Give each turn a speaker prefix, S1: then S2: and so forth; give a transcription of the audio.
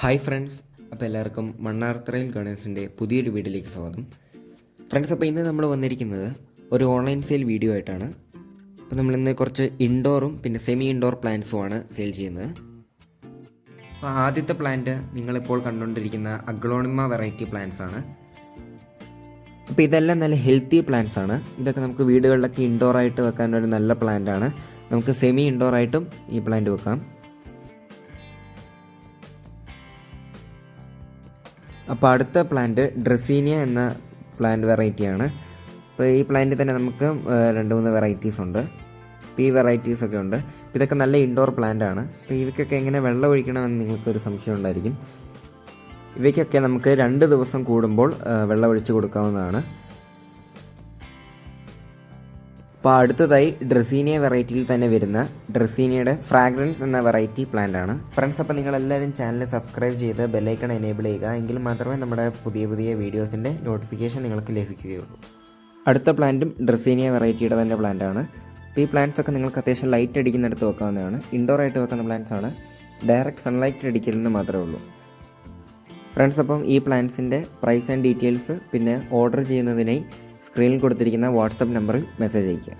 S1: Hi friends അപ്പോൾ എല്ലാവർക്കും മണ്ണാർത്തറയിൽ ഗണേഷിന്റെ പുതിയൊരു വീഡിയോയിലേക്ക് സ്വാഗതം. ഫ്രണ്ട്സ് അപ്പോൾ ഇന്ന് നമ്മൾ വന്നിരിക്കുന്നത് ഒരു ഓൺലൈൻ സെയിൽ വീഡിയോ ആയിട്ടാണ്. അപ്പോൾ നമ്മൾ ഇന്ന് കുറച്ച് ഇൻഡോറും പിന്നെ സെമി ഇൻഡോർ പ്ലാന്റ്സുമാണ് സെയിൽ ചെയ്യുന്നത്. അപ്പോൾ ആദ്യത്തെ പ്ലാന്റ് നിങ്ങളിപ്പോൾ കണ്ടുകൊണ്ടിരിക്കുന്ന അഗ്ലോണിമ വെറൈറ്റി പ്ലാന്റ്സ് ആണ് അപ്പോൾ ഇതെല്ലാം നല്ല ഹെൽത്തി പ്ലാന്റ്സ് ആണ് ഇതൊക്കെ നമുക്ക് വീടുകളിലൊക്കെ ഇൻഡോർ ആയിട്ട് വെക്കാൻ ഒരു നല്ല പ്ലാന്റ് ആണ് നമുക്ക് സെമി ഇൻഡോർ ആയിട്ടും ഈ പ്ലാന്റ് വെക്കാം. അപ്പോൾ അടുത്ത പ്ലാന്റ് ഡ്രസീനിയ എന്ന പ്ലാന്റ് വെറൈറ്റിയാണ് അപ്പോൾ ഈ പ്ലാന്റിൽ തന്നെ നമുക്ക് രണ്ട് മൂന്ന് വെറൈറ്റീസ് ഉണ്ട്. പി വെറൈറ്റീസ് ഒക്കെ ഉണ്ട്. ഇതൊക്കെ നല്ല ഇൻഡോർ പ്ലാന്റ് ആണ്. അപ്പോൾ ഇവയ്ക്കൊക്കെ എങ്ങനെ വെള്ളം ഒഴിക്കണമെന്ന് നിങ്ങൾക്കൊരു സംശയം ഉണ്ടായിരിക്കും. ഇവയ്ക്കൊക്കെ നമുക്ക് രണ്ട് ദിവസം കൂടുമ്പോൾ വെള്ളം ഒഴിച്ച് കൊടുക്കാവുന്നതാണ്. അപ്പോൾ അടുത്തതായി ഡ്രസീനിയ വെറൈറ്റിയിൽ തന്നെ വരുന്ന ഡ്രസീനിയയുടെ ഫ്രാഗ്രൻസ് എന്ന വെറൈറ്റി പ്ലാന്റ് ആണ്. ഫ്രണ്ട്സ് അപ്പോൾ നിങ്ങൾ എല്ലാവരും ചാനൽ സബ്സ്ക്രൈബ് ചെയ്ത് ബെല്ലൈക്കൺ എനേബിൾ ചെയ്യുക. എങ്കിൽ മാത്രമേ നമ്മുടെ പുതിയ പുതിയ വീഡിയോസിന്റെ നോട്ടിഫിക്കേഷൻ നിങ്ങൾക്ക് ലഭിക്കുകയുള്ളൂ. അടുത്ത പ്ലാന്റും ഡ്രസീനിയ വെറൈറ്റിയുടെ തന്നെ പ്ലാന്റ് ആണ്. ഈ പ്ലാന്റ്സ് ഒക്കെ നിങ്ങൾക്ക് അത്യാവശ്യം ലൈറ്റ് അടിക്കുന്നിടത്ത് വെക്കാവുന്നതാണ്. ഇൻഡോർ ആയിട്ട് വെക്കുന്ന പ്ലാന്റ്സ് ആണ്. ഡയറക്റ്റ് സൺലൈറ്റ് അടിക്കലെന്ന് മാത്രമേ ഉള്ളൂ. ഫ്രണ്ട്സ് അപ്പം ഈ പ്ലാന്റ്സിന്റെ പ്രൈസ് ആൻഡ് ഡീറ്റെയിൽസ് പിന്നെ ഓർഡർ ചെയ്യുന്നതിനായി സ്ക്രീനിൽ കൊടുത്തിരിക്കുന്ന വാട്സപ്പ് നമ്പറിൽ മെസ്സേജ് അയയ്ക്കുക.